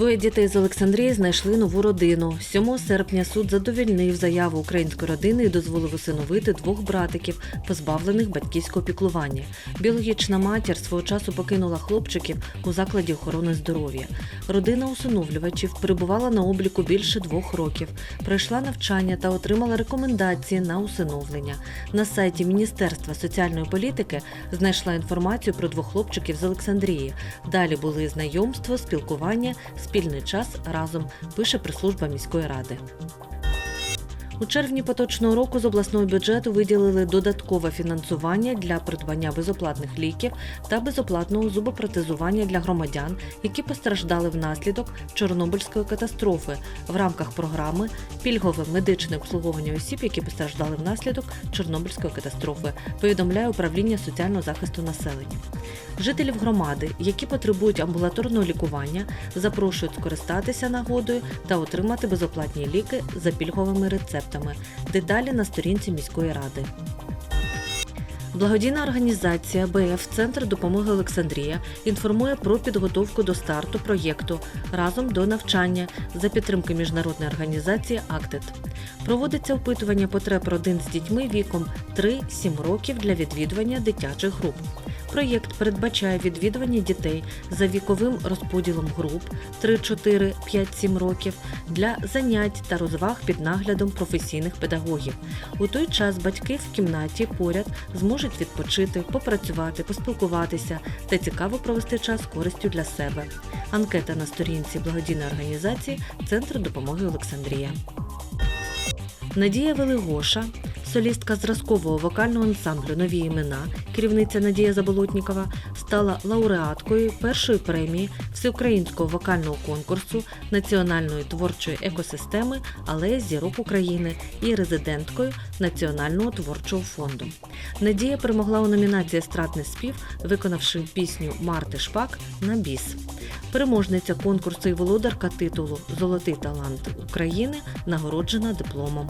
Двоє дітей з Олександрії знайшли нову родину. 7 серпня суд задовільнив заяву української родини і дозволив усиновити двох братиків, позбавлених батьківського піклування. Біологічна матір свого часу покинула хлопчиків у закладі охорони здоров'я. Родина усиновлювачів перебувала на обліку більше двох років, пройшла навчання та отримала рекомендації на усиновлення. На сайті Міністерства соціальної політики знайшла інформацію про двох хлопчиків з Олександрії. Далі були знайомство, спілкування, спільний час разом, пише прес-служба міської ради. У червні поточного року з обласного бюджету виділили додаткове фінансування для придбання безоплатних ліків та безоплатного зубопротезування для громадян, які постраждали внаслідок Чорнобильської катастрофи в рамках програми Пільгове медичне обслуговування осіб, які постраждали внаслідок Чорнобильської катастрофи, повідомляє управління соціального захисту населення. Жителів громади, які потребують амбулаторного лікування, запрошують скористатися нагодою та отримати безоплатні ліки за пільговими рецептами. Деталі на сторінці міської ради. Благодійна організація БФ Центр допомоги Олександрія інформує про підготовку до старту проєкту разом до навчання за підтримки міжнародної організації АКТЕТ. Проводиться опитування потреб родин з дітьми віком 3-7 років для відвідування дитячих груп. Проєкт передбачає відвідування дітей за віковим розподілом груп 3-4-5-7 років для занять та розваг під наглядом професійних педагогів. У той час батьки в кімнаті поряд зможуть відпочити, попрацювати, поспілкуватися та цікаво провести час користю для себе. Анкета на сторінці благодійної організації Центр допомоги Олександрія. Надія Велигоша, солістка зразкового вокального ансамблю Нові імена, керівниця Надія Заболотнікова, стала лауреаткою першої премії всеукраїнського вокального конкурсу національної творчої екосистеми Алея зірок України і резиденткою Національного творчого фонду. Надія перемогла у номінації Естрадний спів, виконавши пісню Марти Шпак на біс. Переможниця конкурсу і володарка титулу Золотий талант України нагороджена дипломом.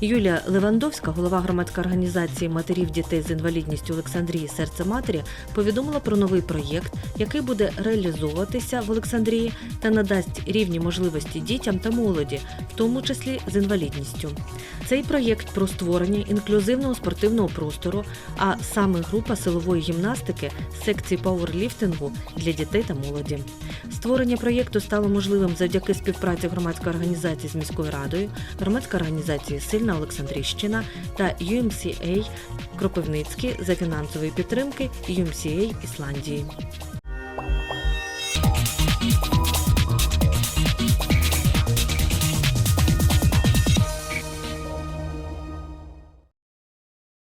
Юлія Левандовська, голова громадської організації матерів дітей з інвалідністю Олександрії Серце матері, повідомила про новий проєкт, який буде реалізовуватися в Олександрії та надасть рівні можливості дітям та молоді, в тому числі з інвалідністю. Цей проєкт про створення інклюзивного спортивного простору, а саме група силової гімнастики з секції пауерліфтингу для дітей та молоді. Створення проєкту стало можливим завдяки співпраці громадської організації з міською радою, громадської організації Сильна Олександрійщина та UMCA Кропивницький за фінансової підтримки UMCA Ісландії.